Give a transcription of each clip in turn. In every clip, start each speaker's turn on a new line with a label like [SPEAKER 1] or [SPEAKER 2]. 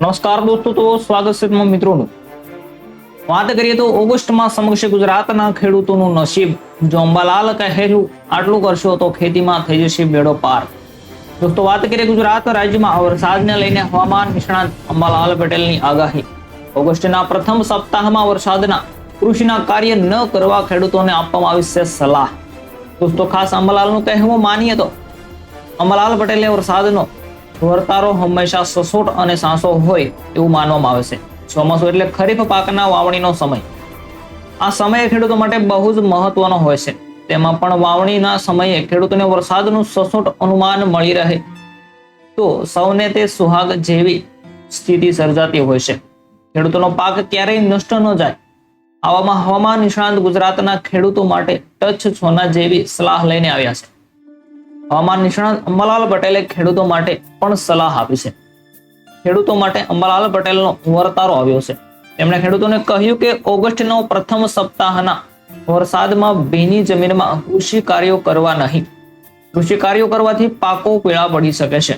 [SPEAKER 1] નમસ્કાર દોસ્તો, તો સ્વાગત છે તમામ મિત્રોનું. વાત કરીએ તો ઓગસ્ટમાં સમક્ષ ગુજરાતના ખેડૂતોનું નસીબ જો અંબાલાલ કહેલું આટલું કરશો તો ખેતીમાં થઈ જશે બેડો પાર. દોસ્તો, વાત કરીએ ગુજરાત રાજ્યમાં વરસાદને લઈને હવામાન નિષ્ણાત અંબાલાલ પટેલની આગાહી. ઓગસ્ટના પ્રથમ સપ્તાહમાં વરસાદના કૃષિના કાર્ય ન કરવા ખેડૂતોને આપવામાં આવી છે સલાહ. દોસ્તો, ખાસ અંબાલાલનું કહેવું માનીએ તો, અંબાલાલ પટેલે વરસાદનો વર્તારો હંમેશા સસોટ અને સાંસો હોય એવું માનવામાં આવે છે. ચોમાસું એટલે ખરીફ પાકના વાવણીનો સમય. આ સમય ખેડૂતો માટે બહુ જ મહત્વનો હોય છે. તેમાં પણ વાવણીના સમયે ખેડૂતોને વરસાદનું સસોટ અનુમાન મળી રહે. તો સૌને તે સુહાગ જેવી સ્થિતિ સર્જાતી હોય છે. ખેડૂતોનો પાક ક્યારેય નષ્ટ ન જાય. આવામાં હવામાન નિષ્ણાંત ગુજરાતના ખેડૂતો માટે ટચ સોના જેવી સલાહ લઈને આવ્યા છે. હવામાન નિષ્ણાત અંબાલાલ પટેલે ખેડૂતો માટે પણ સલાહ આપી છે. ખેડૂતો માટે અંબાલાલ પટેલનો વર્તારો આવ્યો છે. તેમણે ખેડૂતોને કહ્યું કે ઓગસ્ટનો પ્રથમ સપ્તાહના વરસાદમાં ભીની જમીનમાં કૃષિ કાર્યો કરવા નહીં. કૃષિ કાર્યો કરવાથી પાકો પીળા પડી શકે છે.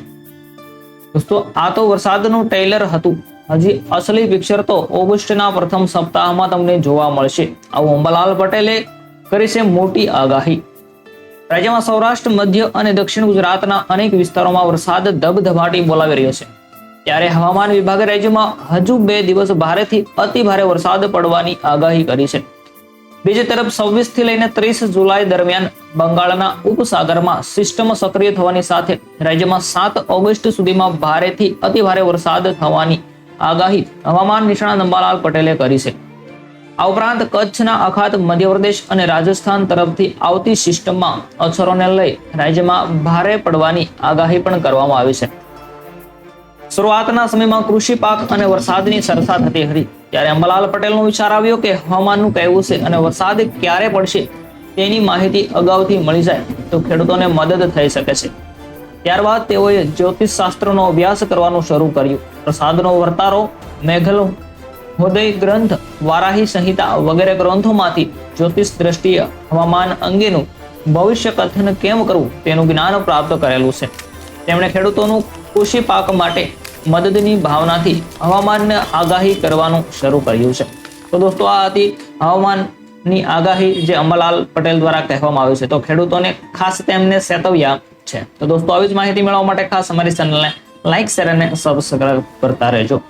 [SPEAKER 1] દોસ્તો, આ તો વરસાદનું ટેલર હતું. હજી અસલી પિક્ચર તો ઓગસ્ટના પ્રથમ સપ્તાહમાં તમને જોવા મળશે. આવું અંબાલાલ પટેલે કરી છે મોટી આગાહી. રાજ્યમાં સૌરાષ્ટ્ર, મધ્ય અને દક્ષિણ ગુજરાતના અનેક વિસ્તારોમાં વરસાદ ધબધબાટી બોલાવી રહ્યો છે. ત્યારે હવામાન વિભાગે રાજ્યમાં હજુ બે દિવસ ભારેથી અતિ ભારે વરસાદ પડવાની આગાહી કરી છે. બીજી તરફ છવ્વીસથી લઈને ત્રીસ જુલાઈ દરમિયાન બંગાળના ઉપસાગરમાં સિસ્ટમ સક્રિય થવાની સાથે રાજ્યમાં સાત ઓગસ્ટ સુધીમાં ભારેથી અતિ ભારે વરસાદ થવાની આગાહી હવામાન નિષ્ણાત અંબાલાલ પટેલે કરી છે. આ ઉપરાંત કચ્છના અખાત મધ્યપ્રદેશ અને રાજસ્થાન તરફથી આવતી સિસ્ટમમાં અસરોને લઈ રાજ્યમાં ભારે પડવાની આગાહી પણ કરવામાં આવી છે. શરૂઆતના સમયમાં કૃષિ પાક અને વરસાદની ચર્ચા થતી હતી. ત્યારે અંબાલાલ પટેલનો વિચાર આવ્યો કે હવામાનનું કહેવું છે અને વરસાદ ક્યારે પડશે તેની માહિતી અગાઉથી મળી જાય તો ખેડૂતોને મદદ થઈ શકે છે. ત્યારબાદ તેઓએ જ્યોતિષ શાસ્ત્રનો અભ્યાસ કરવાનું શરૂ કર્યું. પ્રસાદનો વર્તારો મેઘલ હૃદય ગ્રંથ વારાહી સંહિતા વગેરે ગ્રંથોમાંથી જ્યોતિષ દ્રષ્ટિએ હવામાન અંગેનું ભવિષ્ય કથન કેમ કરવું તેનું જ્ઞાન પ્રાપ્ત કરેલું છે. તેમણે ખેડૂતોનું કૃષિ પાક માટે મદદની ભાવનાથી હવામાનને આગાહી કરવાનું શરૂ કર્યું છે. તો દોસ્તો, આ હતી હવામાનની આગાહી જે અમલાલ પટેલ દ્વારા કહેવામાં આવ્યું છે. તો ખેડૂતોને ખાસ તેમને સેતવ્યા છે. તો દોસ્તો, આવી જ માહિતી મેળવવા માટે ખાસ અમારી ચેનલને લાઇક શેર અને સબસ્ક્રાઇબ કરતા રહેજો.